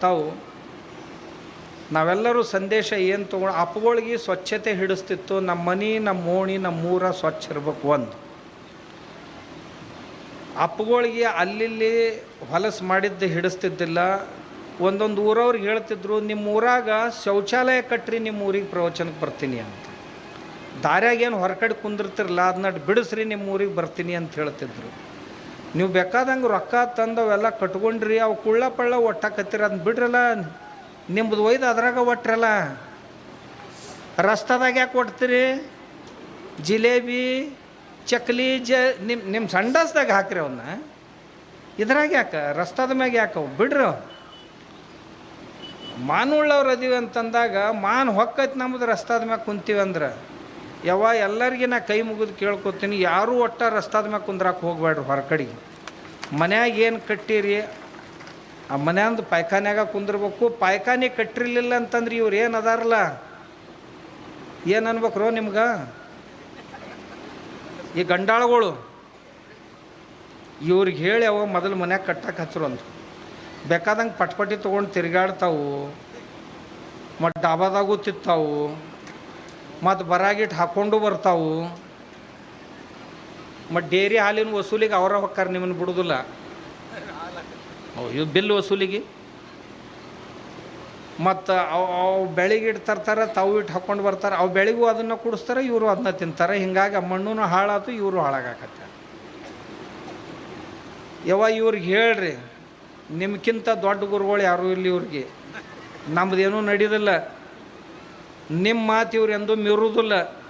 ತಾವು ನಾವೆಲ್ಲರೂ ಸಂದೇಶ ಏನು ತೊಗೊಂಡು ಅಪ್ಪಗಳಿಗೆ ಸ್ವಚ್ಛತೆ ಹಿಡಿಸ್ತಿತ್ತು ನಮ್ಮ ಮನೆ ನಮ್ಮ ಓಣಿ ನಮ್ಮ ಊರ ಸ್ವಚ್ಛ ಇರ್ಬೇಕು ಒಂದು. ಅಪ್ಪಗಳಿಗೆ ಅಲ್ಲಿಲ್ಲಿ ಹೊಲಸು ಮಾಡಿದ್ದು ಹಿಡಿಸ್ತಿದ್ದಿಲ್ಲ. ಒಂದೊಂದು ಊರವ್ರಿಗೆ ಹೇಳ್ತಿದ್ರು ನಿಮ್ಮ ಊರಾಗ ಶೌಚಾಲಯ ಕಟ್ಟ್ರಿ ನಿಮ್ಮ ಊರಿಗೆ ಪ್ರವಚನಕ್ಕೆ ಬರ್ತೀನಿ ಅಂತ. ದಾರ್ಯಾಗೇನು ಹೊರಕಡೆ ಕುಂದಿರ್ತಿರಲ್ಲ ಅದನ್ನ ಬಿಡಿಸ್ರಿ ನಿಮ್ಮ ಊರಿಗೆ ಬರ್ತೀನಿ ಅಂತ ಹೇಳ್ತಿದ್ರು. ನೀವು ಬೇಕಾದಂಗೆ ರೊಕ್ಕ ತಂದು ಅವೆಲ್ಲ ಕಟ್ಕೊಂಡ್ರಿ, ಅವು ಕುಳ್ಳ ಪಳ್ಳ ಒಟ್ಟಾಕತ್ತೀರ ಅಂತ ಬಿಡ್ರಲ್ಲ. ನಿಮ್ಮದು ಒಯ್ದು ಅದ್ರಾಗ ಒಟ್ರಲ್ಲ. ರಸ್ತಾದಾಗ ಯಾಕೆ ಕೊಡ್ತೀರಿ ಜಿಲೇಬಿ, ಚಕ್ಲಿ, ಜ ನಿಮ್ಮ ನಿಮ್ಮ ಸಂಡಾಸ್ದಾಗ ಹಾಕ್ರಿ ಅವನ್ನ ಇದ್ರಾಗ ಯಾಕೆ? ರಸ್ತಾದ ಮ್ಯಾಗ ಯಾಕೆ ಅವು? ಬಿಡ್ರಿ ಮಾನುಳ್ಳವ್ರು ಅದೀವಿ ಅಂತಂದಾಗ ಮಾನ್ ಹೊಕ್ಕೈತಿ ನಮ್ಮದು ರಸ್ತಾದ ಮ್ಯಾಗ ಕುಂತೀವಿ ಅಂದ್ರೆ ಯಾವ ಎಲ್ಲರಿಗೆ ನಾ ಕೈ ಮುಗಿದು ಕೇಳ್ಕೊತೀನಿ. ಯಾರೂ ಒಟ್ಟ ರಸ್ತಾದ ಮ್ಯಾಗ ಕುಂದ್ರಾಕ ಹೋಗ್ಬೇಡ್ರಿ ಹೊರಕಡೆಗೆ ಮನ್ಯಾಗ ಏನು ಕಟ್ಟಿರಿ? ಆ ಮನ್ಯಾಂದು ಪಾಯ್ಖಾನ್ಯಾಗ ಕುಂದಿರ್ಬೇಕು. ಪಾಯ್ಖಾನೆ ಕಟ್ಟಿರಲಿಲ್ಲ ಅಂತಂದ್ರೆ ಇವ್ರು ಏನು ಅದಾರಲ್ಲ? ಏನು ಅನ್ಬೇಕ್ರೋ ನಿಮ್ಗೆ? ಈ ಗಂಡಾಳುಗಳು, ಇವ್ರಿಗೆ ಹೇಳಿ ಅವ ಮೊದಲು ಮನ್ಯಾಗ ಕಟ್ಟಕ್ಕೆ ಹಚ್ಚರು ಅಂತ ಬೇಕಾದಂಗೆ ಪಟ್ಪಟ್ಟಿ ತೊಗೊಂಡು ತಿರುಗಾಡ್ತಾವು. ಮತ್ತು ಡಾಬಾದಾಗೂ ತಿತ್ತಾವು. ಮತ್ತು ಬರಾಗಿಟ್ಟು ಹಾಕ್ಕೊಂಡು ಬರ್ತಾವು. ಮತ್ತು ಡೇರಿ ಹಾಲಿನ ವಸೂಲಿಗೆ ಅವರ ಹೊಕ್ಕಾರ ನಿಮ್ಮನ್ನು ಬಿಡುದಿಲ್ಲ. ಇವು ಬಿಲ್ ವಸೂಲಿಗೆ? ಮತ್ತು ಅವು ಅವು ಬೆಳಿಗ್ಗೆ ಇಟ್ಟು ತರ್ತಾರೆ, ತಾವು ಇಟ್ಟು ಹಾಕ್ಕೊಂಡು ಬರ್ತಾರೆ, ಅವು ಬೆಳಿಗೂ ಅದನ್ನು ಕುಡಿಸ್ತಾರೆ, ಇವರು ಅದನ್ನ ತಿಂತಾರೆ. ಹಿಂಗಾಗಿ ಮಣ್ಣು ಹಾಳಾತು, ಇವರು ಹಾಳಾಗತ್ತೆ ಯಾವ ಇವ್ರಿಗೆ ಹೇಳ್ರಿ ನಿಮ್ಗಿಂತ ದೊಡ್ಡ ಗುರುಗಳು ಯಾರೂ ಇಲ್ಲ ಇವ್ರಿಗೆ. ನಮ್ಮದೇನೂ ನಡೀದಿಲ್ಲ. ನಿಮ್ಮ ಮಾತು ಇವ್ರು ಎಂದೂ ಮೀರುವುದಿಲ್ಲ.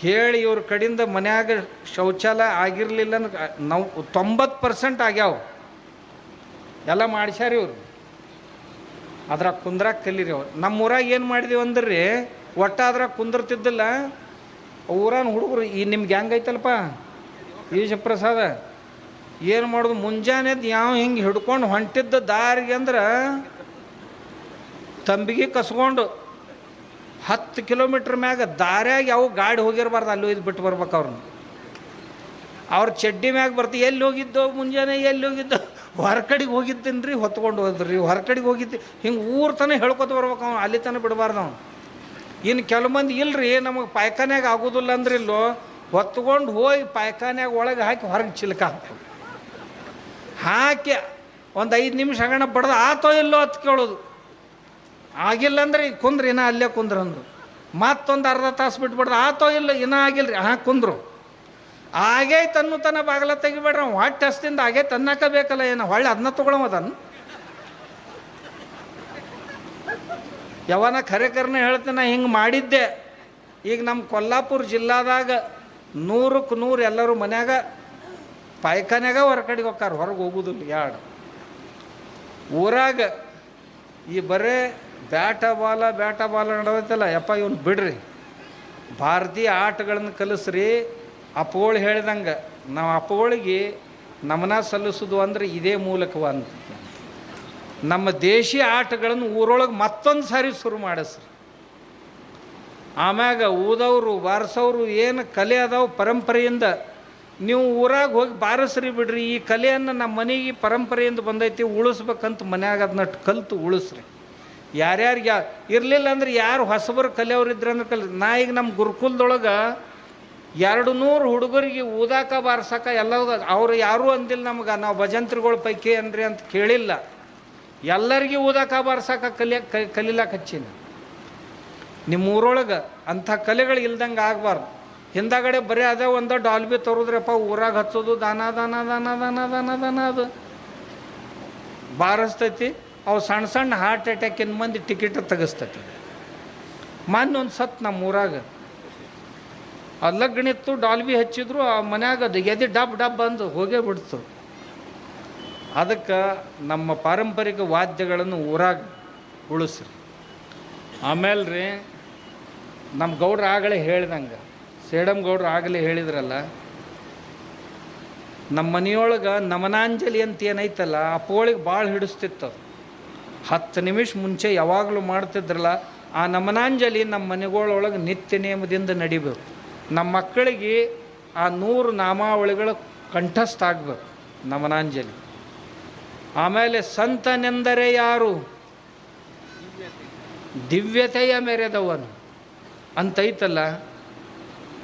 ಹೇಳಿ ಇವ್ರ ಕಡಿಂದ ಮನ್ಯಾಗ ಶೌಚಾಲಯ ಆಗಿರಲಿಲ್ಲ ನಾವು ತೊಂಬತ್ತು ಪರ್ಸೆಂಟ್ ಆಗ್ಯಾವ. ಎಲ್ಲ ಮಾಡ್ಸ್ಯಾರ ಇವರು. ಅದ್ರಾಗ ಕುಂದ್ರಾಗ ಕಲೀರಿ ಅವ್ರು. ನಮ್ಮ ಊರಾಗ ಏನು ಮಾಡಿದೀವಿ ಅಂದ್ರೆ ರೀ ಒಟ್ಟ ಅದ್ರಾಗ ಕುಂದಿರ್ತಿದ್ದಿಲ್ಲ. ಊರಾನ ಹುಡುಗರು, ಈ ನಿಮ್ಗೆ ಹೆಂಗೈತಲ್ಪ ಈಶಪ್ರಸಾದ, ಏನು ಮಾಡೋದು? ಮುಂಜಾನೆ ಯಾವ ಹಿಂಗೆ ಹಿಡ್ಕೊಂಡು ಹೊಂಟಿದ್ದ ದಾರಿಗೆ ಅಂದ್ರೆ ತಂಬಿಗೆ ಕಸ್ಕೊಂಡು ಹತ್ತು ಕಿಲೋಮೀಟ್ರ್ ಮ್ಯಾಗ ದಾರ್ಯಾಗ ಯಾವ ಗಾಡಿ ಹೋಗಿರಬಾರ್ದು, ಅಲ್ಲಿ ಇದು ಬಿಟ್ಟು ಬರ್ಬೇಕು ಅವ್ರನ್ನ. ಅವ್ರ ಚಡ್ಡಿ ಮ್ಯಾಗ ಬರ್ತಿ, ಎಲ್ಲಿ ಹೋಗಿದ್ದೋ ಮುಂಜಾನೆ, ಎಲ್ಲಿ ಹೋಗಿದ್ದೋ, ಹೊರಕಡೆಗೆ ಹೋಗಿದ್ದೀನಿ ರೀ ಹೊತ್ಕೊಂಡು ಹೋದ್ರಿ, ಹೊರಕಡೆಗೆ ಹೋಗಿದ್ದು, ಹಿಂಗೆ ಊರ ತನಕ ಹೇಳ್ಕೊತ ಬರ್ಬೇಕು ಅವ್ನು, ಅಲ್ಲಿ ತನಕ ಬಿಡಬಾರ್ದು ಅವ್ನು. ಇನ್ನು ಕೆಲವು ಮಂದಿ ಇಲ್ರಿ, ನಮಗೆ ಪಾಯ್ಖಾನ್ಯಾಗ ಆಗೋದಿಲ್ಲ ಅಂದ್ರೆ ಇಲ್ಲೋ ಹೊತ್ಕೊಂಡು ಹೋಗಿ ಪಾಯ್ಖಾನ್ಯಾಗ ಒಳಗೆ ಹಾಕಿ ಹೊರಗೆ ಚಿಲ್ಕ ಹಾಕಿ ಒಂದು ಐದು ನಿಮಿಷ ಹಂಗಣ ಬಡ್ದು ಆತೋ ಇಲ್ಲೋ ಅಂತ ಕೇಳೋದು. ಆಗಿಲ್ಲ ಅಂದ್ರೆ ಈಗ ಕುಂದ್ರಿ, ಇನ್ನ ಅಲ್ಲೇ ಕುಂದ್ರ ಅಂದ್ರು. ಮತ್ತೊಂದು ಅರ್ಧ ತಾಸು ಬಿಟ್ಬಿಡ್ದು ಆತೋ ಇಲ್ಲ, ಇನ್ನೂ ಆಗಿಲ್ಲ ರೀ ಹಾಂ, ಕುಂದ್ರು. ಆಗೈತೆ ಅನ್ನೋ ತನ ಬಾಗಲ ತೆಗಿಬೇಡ್ರಿ. ಅವ್ನು ಹೊಟ್ಟೆ ಹಸ್ತಿಂದ ಆಗೈತೆ ತನ್ನಕ ಬೇಕಲ್ಲ ಏನು ಹೊಳ್ಳಿ ಅದನ್ನ. ತೊಗೊಳಮದನ್ನು ಯಾವನ ಖರೆ ಕರ್ನೆ ಹೇಳ್ತೇನೆ ಹಿಂಗೆ ಮಾಡಿದ್ದೆ. ಈಗ ನಮ್ಮ ಕೊಲ್ಲಾಪುರ ಜಿಲ್ಲಾದಾಗ ನೂರಕ್ಕೆ ನೂರು ಎಲ್ಲರೂ ಮನ್ಯಾಗ ಪಾಯ್ಖಾನ್ಯಾಗ ಹೊರಗಡೆಗೆ ಹೋಗ್ತಾರೆ ಹೊರಗೆ ಹೋಗುದಿಲ್ಲ ಯಾಡು ಊರಾಗ ಈ ಬರೇ ಬ್ಯಾಟ ಬಾಲ ಬ್ಯಾಟ ಬಾಲ ನಡೆದೈತಲ್ಲ, ಯಪ್ಪ ಇವನು ಬಿಡ್ರಿ. ಭಾರತೀಯ ಆಟಗಳನ್ನು ಕಲಿಸ್ರಿ, ಅಪ್ಪಗಳು ಹೇಳ್ದಂಗೆ, ನಾವು ಅಪ್ಪಗಳಿಗೆ ನಮನ ಸಲ್ಲಿಸೋದು ಅಂದ್ರೆ ಇದೇ ಮೂಲಕವಾದ ನಮ್ಮ ದೇಶೀಯ ಆಟಗಳನ್ನು ಊರೊಳಗೆ ಮತ್ತೊಂದು ಸಾರಿ ಶುರು ಮಾಡಿಸ್ರಿ. ಆಮ್ಯಾಗ ಊದವರು ಬಾರಿಸೋರು ಏನು ಕಲೆ ಅದಾವ ಪರಂಪರೆಯಿಂದ ನೀವು ಊರಾಗ ಹೋಗಿ ಬಾರಿಸ್ರಿ ಬಿಡ್ರಿ, ಈ ಕಲೆಯನ್ನು ನಮ್ಮ ಮನೆಗೆ ಪರಂಪರೆಯಿಂದ ಬಂದೈತಿ, ಉಳಿಸ್ಬೇಕಂತ ಮನ್ಯಾಗ ಅದನ್ನ ಕಲ್ತು ಉಳಿಸ್ರಿ. ಯಾರ್ಯಾರಿಗೆ ಯಾ ಇರಲಿಲ್ಲ ಅಂದ್ರೆ ಯಾರು ಹೊಸಬರು ಕಲಿಯವ್ರು ಇದ್ರೆ ಅಂದ್ರೆ ಕಲಿ ನಾ ಈಗ ನಮ್ಮ ಗುರುಕುಲದೊಳಗೆ ಎರಡು ನೂರು ಹುಡುಗರಿಗೆ ಊದಾಕ ಬಾರ್ಸಕ ಎಲ್ಲ ಅವ್ರು ಯಾರೂ ಅಂದಿಲ್ಲ ನಮ್ಗೆ, ನಾವು ಭಜಂತ್ರಿಗಳ ಪೈಕಿ ಅನ್ರಿ ಅಂತ ಕೇಳಿಲ್ಲ. ಎಲ್ಲರಿಗೆ ಊದಾಕ ಬಾರ್ಸಕ ಕಲಿಯ ಕಲಿಲಾಕ ಹಚ್ಚೀನಿ. ನಿಮ್ಮ ಊರೊಳಗೆ ಅಂಥ ಕಲೆಗಳು ಇಲ್ದಂಗೆ ಆಗಬಾರ್ದು. ಹಿಂದಾಗಡೆ ಬರೀ ಅದೇ ಒಂದು ಡಾಲ್ಬಿ ತರೋದ್ರಪ್ಪ, ಊರಾಗ ಹಚ್ಚೋದು ದಾನ ದಾನ ದಾನ ದಾನ ದಾನ ದಾನ ಅದು. ಬಾರಿಸ್ತೈತಿ, ಅವು ಸಣ್ಣ ಸಣ್ಣ ಹಾರ್ಟ್ ಅಟ್ಯಾಕಿನ ಮಂದಿ ಟಿಕೆಟ್ ತೆಗಿಸ್ತೈತಿ. ಮೊನ್ನೆ ಒಂದು ಸತ್ ನಮ್ಮ ಊರಾಗ ಲಗ್ನಿತ್ತು ಡಾಲ್ಬಿ ಹಚ್ಚಿದ್ರು, ಆ ಮನ್ಯಾಗ ಅದು ಎದೆ ಡಬ್ ಡಬ್ ಅಂದು ಹೋಗೇ ಬಿಡ್ತು. ಅದಕ್ಕೆ ನಮ್ಮ ಪಾರಂಪರಿಕ ವಾದ್ಯಗಳನ್ನು ಊರಾಗ ಉಳಿಸ್ರಿ. ಆಮೇಲೆ ರೀ ನಮ್ಮ ಗೌಡ್ರ ಆಗಲೇ ಹೇಳ್ದಂಗೆ ಸೇಡಮ್ ಗೌಡ್ರು ಆಗಲೇ ಹೇಳಿದ್ರಲ್ಲ ನಮ್ಮ ಮನೆಯೊಳಗೆ ನಮನಾಂಜಲಿ ಅಂತ ಏನೈತಲ್ಲ, ಆ ಪೋಳಿಗೆ ಭಾಳ ಹಿಡಿಸ್ತಿತ್ತು ಹತ್ತು ನಿಮಿಷ ಮುಂಚೆ ಯಾವಾಗಲೂ ಮಾಡ್ತಿದ್ರಲ್ಲ, ಆ ನಮನಾಂಜಲಿ ನಮ್ಮ ಮನೆಗಳೊಳಗೆ ನಿತ್ಯ ನಿಯಮದಿಂದ ನಡಿಬೇಕು. ನಮ್ಮ ಮಕ್ಕಳಿಗೆ ಆ ನೂರು ನಾಮಾವಳಿಗಳು ಕಂಠಸ್ಥ ಆಗಬೇಕು ನಮನಾಂಜಲಿ. ಆಮೇಲೆ ಸಂತನೆಂದರೆ ಯಾರು? ದಿವ್ಯತೆಯ ಮೆರೆದವನು. ಅಂತೈತಲ್ಲ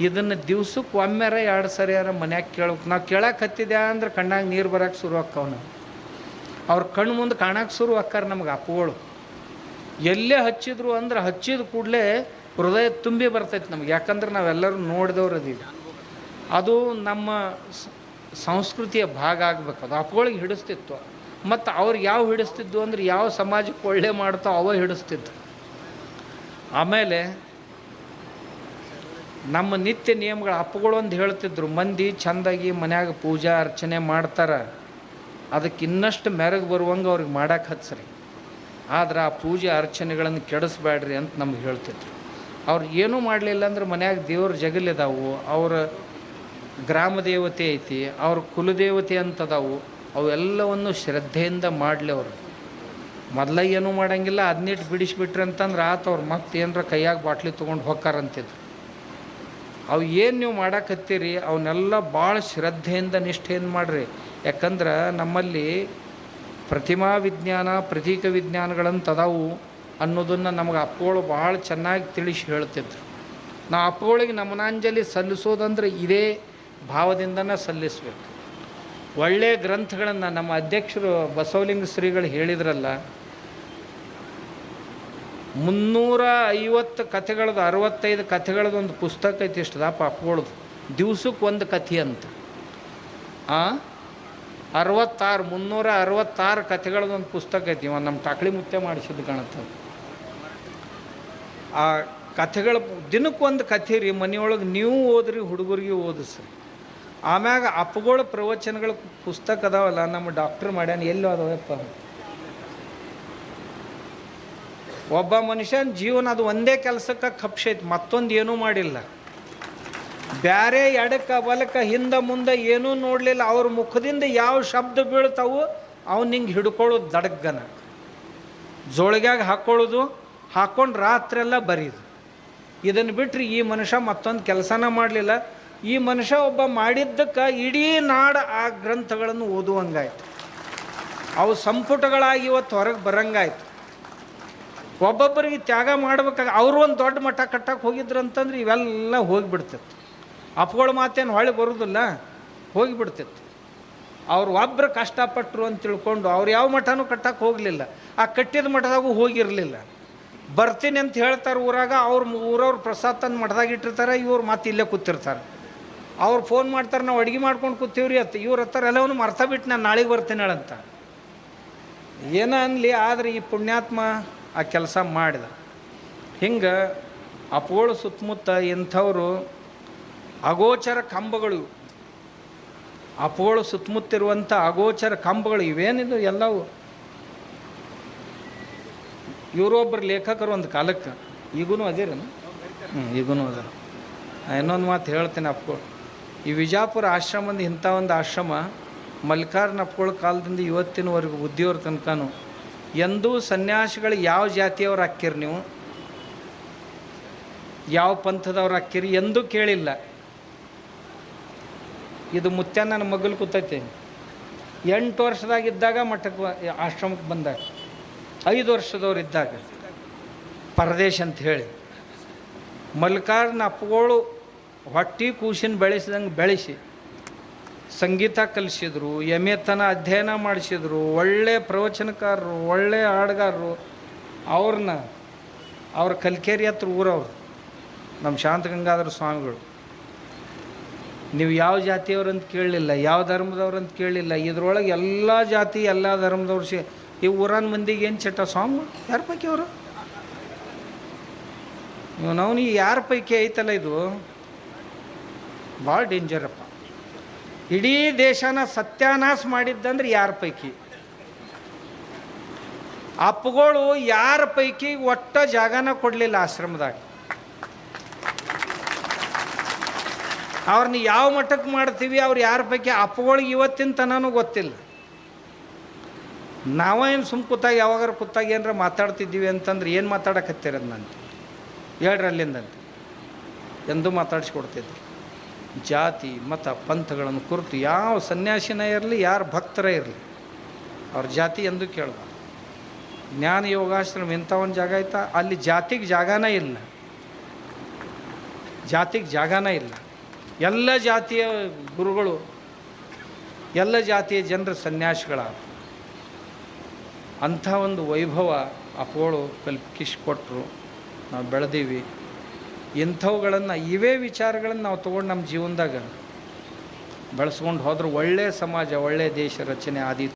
ಇದನ್ನು ದಿವ್ಸಕ್ಕೆ ಒಮ್ಮೆರ ಎರಡು ಸರಿಯಾರ ಮನ್ಯಾಗ ಕೇಳ್ಬೇಕು. ನಾವು ಕೇಳಕ್ಕೆ ಹತ್ತಿದ್ಯಾ ಅಂದ್ರೆ ಕಣ್ಣಾಗ ನೀರು ಬರೋಕ್ಕೆ ಶುರು ಆಕ್ಕವನು. ಅವ್ರ ಕಣ್ಣು ಮುಂದೆ ಕಾಣಕ್ಕೆ ಶುರು ಆಕ್ಕಾರ ನಮಗೆ ಅಪ್ಪುಗಳು ಎಲ್ಲೇ ಹಚ್ಚಿದ್ರು ಅಂದ್ರೆ ಹಚ್ಚಿದ ಕೂಡಲೇ ಹೃದಯ ತುಂಬಿ ಬರ್ತೈತೆ ನಮ್ಗೆ. ಯಾಕಂದ್ರೆ ನಾವೆಲ್ಲರೂ ನೋಡಿದವ್ರು ಅದೀವಿ ಅದು ನಮ್ಮ ಸಂಸ್ಕೃತಿಯ ಭಾಗ ಆಗ್ಬೇಕು. ಅದು ಅಪ್ಪಗಳಿಗೆ ಹಿಡಿಸ್ತಿತ್ತು. ಮತ್ತು ಅವ್ರು ಯಾವ ಹಿಡಿಸ್ತಿದ್ದು ಅಂದ್ರೆ ಯಾವ ಸಮಾಜಕ್ಕೆ ಒಳ್ಳೆ ಮಾಡ್ತೋ ಅವ ಹಿಡಿಸ್ತಿತ್ತು. ಆಮೇಲೆ ನಮ್ಮ ನಿತ್ಯ ನಿಯಮಗಳ ಅಪ್ಪಗಳು ಅಂತ ಹೇಳ್ತಿದ್ರು, ಮಂದಿ ಚಂದಾಗಿ ಮನ್ಯಾಗ ಪೂಜಾ ಅರ್ಚನೆ ಮಾಡ್ತಾರೆ. ಅದಕ್ಕೆ ಇನ್ನಷ್ಟು ಮೆರಗು ಬರುವಂಗೆ ಅವ್ರಿಗೆ ಮಾಡಕ್ಕೆ ಹಚ್ಚ್ರಿ ಆದ್ರೆ ಆ ಪೂಜೆ ಅರ್ಚನೆಗಳನ್ನು ಕೆಡಿಸ್ಬೇಡ್ರಿ ಅಂತ ನಮ್ಗೆ ಹೇಳ್ತಿದ್ರು. ಅವ್ರು ಏನೂ ಮಾಡಲಿಲ್ಲ ಅಂದ್ರೆ ಮನ್ಯಾಗ ದೇವ್ರ ಜಗಲಿದಾವು ಅವರ ಗ್ರಾಮ ದೇವತೆ ಐತಿ, ಅವ್ರ ಕುಲದೇವತೆ ಅಂತದಾವು, ಅವೆಲ್ಲವನ್ನು ಶ್ರದ್ಧೆಯಿಂದ ಮಾಡಲಿ ಅವರು. ಮೊದಲ ಏನೂ ಮಾಡೋಂಗಿಲ್ಲ ಅದನ್ನಿಟ್ಟು ಬಿಡಿಸ್ಬಿಟ್ರಿ ಅಂತಂದ್ರೆ ಆತ ಅವ್ರು ಮತ್ತೆ ಏನರ ಕೈಯಾಗ ಬಾಟ್ಲಿ ತೊಗೊಂಡು ಹೋಗ್ಕಾರಂತಿದ್ರು ಅವು ಏನು ನೀವು ಮಾಡಾಕತ್ತೀರಿ, ಅವನ್ನೆಲ್ಲ ಭಾಳ ಶ್ರದ್ಧೆಯಿಂದ ನಿಷ್ಠೆಯಿಂದ ಮಾಡಿರಿ. ಯಾಕಂದ್ರೆ ನಮ್ಮಲ್ಲಿ ಪ್ರತಿಮಾ ವಿಜ್ಞಾನ, ಪ್ರತೀಕ ವಿಜ್ಞಾನಗಳಂತ ಅದಾವು ಅನ್ನೋದನ್ನು ನಮಗೆ ಅಪ್ಪಗಳು ಭಾಳ ಚೆನ್ನಾಗಿ ತಿಳಿಸಿ ಹೇಳ್ತಿದ್ರು. ನಾವು ಅಪ್ಪಗಳಿಗೆ ನಮನಾಂಜಲಿ ಸಲ್ಲಿಸೋದಂದ್ರೆ ಇದೇ ಭಾವದಿಂದನೇ ಸಲ್ಲಿಸಬೇಕು. ಒಳ್ಳೆಯ ಗ್ರಂಥಗಳನ್ನು ನಮ್ಮ ಅಧ್ಯಕ್ಷರು ಬಸವಲಿಂಗ ಶ್ರೀಗಳು ಹೇಳಿದ್ರಲ್ಲ ಮುನ್ನೂರ ಐವತ್ತು ಕಥೆಗಳದ್ದು, ಅರವತ್ತೈದು ಕಥೆಗಳದ್ದು ಒಂದು ಪುಸ್ತಕ ಐತಿ ಇಷ್ಟು ದಪ್ಪ ಅಪ್ಪಗಳದು ದಿವ್ಸಕ್ಕೆ ಒಂದು ಕಥೆ ಅಂತ. ಆ? ಅರವತ್ತಾರು ಮುನ್ನೂರ ಅರವತ್ತಾರು ಕಥೆಗಳದ್ದು ಒಂದು ಪುಸ್ತಕ ಐತಿ. ಒಂದು ನಮ್ಮ ಟಾಕಳಿ ಮುತ್ತೆ ಮಾಡಿಸಿದ್ದು ಕಾಣುತ್ತೆ ಆ ಕಥೆಗಳ ದಿನಕ್ಕೊಂದು ಕಥೆ ರೀ, ಮನೆಯೊಳಗೆ ನೀವು ಓದ್ರಿ, ಹುಡುಗರಿಗೆ ಓದಿಸ್ರಿ. ಆಮ್ಯಾಗ ಅಪ್ಪಗಳ ಪ್ರವಚನಗಳ ಪುಸ್ತಕ ಅದಾವಲ್ಲ, ನಮ್ಮ ಡಾಕ್ಟ್ರ್ ಮಾಡ್ಯಾನ, ಎಲ್ಲಿ ಅದಾವಪ್ಪ? ಒಬ್ಬ ಮನುಷ್ಯನ ಜೀವನ ಅದು ಒಂದೇ ಕೆಲಸಕ್ಕೆ ಕಪ್ಸೈತಿ, ಮತ್ತೊಂದು ಏನೂ ಮಾಡಿಲ್ಲ. ಬ್ಯಾರೆ ಎಡಕ್ಕ ಬಲಕ್ಕೆ ಹಿಂದೆ ಮುಂದೆ ಏನೂ ನೋಡಲಿಲ್ಲ, ಅವ್ರ ಮುಖದಿಂದ ಯಾವ ಶಬ್ದ ಬೀಳ್ತಾವು ಅವ್ನು ಹಿಂಗೆ ಹಿಡ್ಕೊಳ್ಳೋದು ದಡಗ್ಗನ ಜೋಳಿಗ್ಯಾಗ ಹಾಕ್ಕೊಳ್ಳೋದು ಹಾಕ್ಕೊಂಡು ರಾತ್ರೆಲ್ಲ ಬರೀದು. ಇದನ್ನು ಬಿಟ್ಟರೆ ಈ ಮನುಷ್ಯ ಮತ್ತೊಂದು ಕೆಲಸನ ಮಾಡಲಿಲ್ಲ. ಈ ಮನುಷ್ಯ ಒಬ್ಬ ಮಾಡಿದ್ದಕ್ಕೆ ಇಡೀ ನಾಡ ಆ ಗ್ರಂಥಗಳನ್ನು ಓದುವಂಗಾಯ್ತು. ಅವು ಸಂಪುಟಗಳಾಗಿ ಇವತ್ತು ಹೊರಗೆ ಬರಂಗಾಯ್ತು. ಒಬ್ಬೊಬ್ಬರಿಗೆ ತ್ಯಾಗ ಮಾಡ್ಬೇಕಾಗ ಅವರು ಒಂದು ದೊಡ್ಡ ಮಠ ಕಟ್ಟಕ್ಕೆ ಹೋಗಿದ್ರು ಅಂತಂದ್ರೆ ಇವೆಲ್ಲ ಹೋಗಿಬಿಡ್ತಿತ್ತು. ಅಪ್ಪಗಳ ಮಾತೇನು ಹೊಳೆ ಬರೋದಿಲ್ಲ, ಹೋಗಿಬಿಡ್ತಿತ್ತು. ಅವ್ರು ಒಬ್ಬರು ಕಷ್ಟಪಟ್ಟರು ಅಂತ ತಿಳ್ಕೊಂಡು ಅವ್ರು ಯಾವ ಮಠನೂ ಕಟ್ಟಕ್ಕೆ ಹೋಗಲಿಲ್ಲ. ಆ ಕಟ್ಟಿದ ಮಠದಾಗೂ ಹೋಗಿರಲಿಲ್ಲ. ಬರ್ತೀನಿ ಅಂತ ಹೇಳ್ತಾರೆ ಊರಾಗ, ಅವ್ರು ಊರವ್ರು ಪ್ರಸಾದ ತಂದು ಮಠದಾಗ ಇಟ್ಟಿರ್ತಾರೆ, ಇವ್ರು ಮತ್ತೆ ಇಲ್ಲೇ ಕೂತಿರ್ತಾರೆ. ಅವ್ರು ಫೋನ್ ಮಾಡ್ತಾರೆ, ನಾವು ಅಡುಗೆ ಮಾಡ್ಕೊಂಡು ಕೂತೀವ್ರಿ ಅತ್ತ. ಇವ್ರ ಹತ್ತಾರ ಎಲ್ಲವನ್ನೂ ಮರ್ತಾ ಬಿಟ್ಟು ನಾನು ನಾಳೆಗೆ ಬರ್ತೀನಿ ಹೇಳಂತ. ಏನ ಅನ್ಲಿ, ಆದರೆ ಈ ಪುಣ್ಯಾತ್ಮ ಆ ಕೆಲಸ ಮಾಡಿದ. ಹಿಂಗೆ ಅಪೋಳು ಸುತ್ತಮುತ್ತ ಇಂಥವರು ಅಗೋಚರ ಕಂಬಗಳು. ಅಪ್ಪಗಳು ಸುತ್ತಮುತ್ತಿರುವಂಥ ಅಗೋಚರ ಕಂಬಗಳು ಇವೇನಿದು ಎಲ್ಲವು? ಇವರೊಬ್ಬರು ಲೇಖಕರು ಒಂದು ಕಾಲಕ್ಕೆ ಈಗೂ ಅದೇರೇನು? ಹ್ಞೂ ಈಗೂ ಅದ ಇನ್ನೊಂದು ಮಾತು ಹೇಳ್ತೀನಿ ಅಪ್ಪಗಳು ಈ ವಿಜಾಪುರ ಆಶ್ರಮದ ಇಂಥ ಒಂದು ಆಶ್ರಮ ಮಲ್ಲಿಕಾರ್ಜುನ ಅಪ್ಕೊಳ್ಳೋ ಕಾಲದಿಂದ ಇವತ್ತಿನವರೆಗೂ ಬುದ್ಧಿಯವ್ರ ತನಕನೂ ಎಂದೂ ಸನ್ಯಾಸಿಗಳು ಯಾವ ಜಾತಿಯವ್ರು ಹಾಕಿರಿ ನೀವು? ಯಾವ ಪಂಥದವ್ರು ಹಾಕಿರಿ ಎಂದೂ ಕೇಳಿಲ್ಲ. ಇದು ಮುತ್ಯ ನನ್ನ ಮಗಲು ಕೂತೈತೆ. ಎಂಟು ವರ್ಷದಾಗಿದ್ದಾಗ ಮಠಕ್ಕೆ ಆಶ್ರಮಕ್ಕೆ ಬಂದಾಗ, ಐದು ವರ್ಷದವ್ರು ಇದ್ದಾಗ, ಪರದೇಶ ಅಂತ ಹೇಳಿ, ಮಲ್ಕಾರ್ನ ಅಪ್ಪಗಳು ಹೊಟ್ಟಿ ಕೂಸಿನ ಬೆಳೆಸಿದಂಗೆ ಬೆಳೆಸಿ ಸಂಗೀತ ಕಲಿಸಿದ್ರು ಎಮೆತನ ಅಧ್ಯಯನ ಮಾಡಿಸಿದ್ರು, ಒಳ್ಳೆ ಪ್ರವಚನಕಾರರು, ಒಳ್ಳೆ ಹಾಡುಗಾರರು, ಅವ್ರನ್ನ, ಅವ್ರ ಕಲ್ಕೇರಿ ಹತ್ರ ಊರವ್ರು, ನಮ್ಮ ಶಾಂತಗಂಗಾಧರ ಸ್ವಾಮಿಗಳು. ನೀವು ಯಾವ ಜಾತಿಯವ್ರು ಅಂತ ಕೇಳಲಿಲ್ಲ, ಯಾವ ಧರ್ಮದವ್ರಂತ ಕೇಳಲಿಲ್ಲ, ಇದ್ರೊಳಗೆ ಎಲ್ಲ ಜಾತಿ, ಎಲ್ಲ ಧರ್ಮದವ್ರು ಸೇ ಈ ಊರನ ಮಂದಿಗೆ ಏನು ಚಟ ಸ್ವಾಮಿ? ಯಾರ ಪೈಕಿ ಅವರು? ಇವನವನು ಯಾರ ಪೈಕಿ ಐತಲ್ಲ ಇದು? ಭಾಳ ಡೇಂಜರಪ್ಪ ಇಡೀ ದೇಶನ ಸತ್ಯಾನಾಶ ಮಾಡಿದ್ದಂದ್ರೆ ಯಾರ ಪೈಕಿ? ಅಪ್ಪಗಳು ಯಾರ ಪೈಕಿ ಒಟ್ಟ ಜಾಗನ ಕೊಡಲಿಲ್ಲ ಆಶ್ರಮದಾಗ. ಅವ್ರನ್ನ ಯಾವ ಮಟ್ಟಕ್ಕೆ ಮಾಡ್ತೀವಿ, ಅವ್ರು ಯಾರ ಪೈಕಿ? ಅಪ್ಪಗಳಿಗೆ ಇವತ್ತಿನ ತನೂ ಗೊತ್ತಿಲ್ಲ. ನಾವೇನು ಸುಮ್ ಕೂತಾಗ, ಯಾವಾಗಾರ ಕೂತಾಗ ಏನಾರ ಮಾತಾಡ್ತಿದ್ದೀವಿ ಅಂತಂದ್ರೆ ಏನು ಮಾತಾಡಕತ್ತೀರದು ಹೇಳ್ರಿ ಅಲ್ಲಿಂದಂತೆ ಎಂದು ಮಾತಾಡಿಸ್ಕೊಡ್ತಿದ್ದೆ ಜಾತಿ, ಮತ, ಪಂಥಗಳನ್ನು ಕುರಿತು ಯಾವ ಸನ್ಯಾಸಿನ ಇರಲಿ, ಯಾರು ಭಕ್ತರ ಇರಲಿ, ಅವ್ರ ಜಾತಿ ಎಂದು ಕೇಳಬಾರ್ದು. ಜ್ಞಾನ ಯೋಗಾಶ್ರಮ ಇಂಥ ಒಂದು ಜಾಗ ಐತಾ? ಅಲ್ಲಿ ಜಾತಿಗೆ ಜಾಗನೇ ಇಲ್ಲ. ಜಾತಿಗೆ ಜಾಗನೇ ಇಲ್ಲ. ಎಲ್ಲ ಜಾತಿಯ ಗುರುಗಳು, ಎಲ್ಲ ಜಾತಿಯ ಜನರ ಸನ್ಯಾಸಿಗಳ ಅಂಥ ಒಂದು ವೈಭವ ಅಪೋಳು ಕಲ್ಪಿಸಿಕೊಟ್ರು. ನಾವು ಬೆಳೆದೀವಿ. ಇಂಥವುಗಳನ್ನು ಇವೇ ವಿಚಾರಗಳನ್ನು ನಾವು ತೊಗೊಂಡು ನಮ್ಮ ಜೀವನದಾಗ ಬೆಳೆಸ್ಕೊಂಡು ಹೋದ್ರೆ ಒಳ್ಳೆಯ ಸಮಾಜ ಒಳ್ಳೆಯ ದೇಶ ರಚನೆ ಆದೀತು.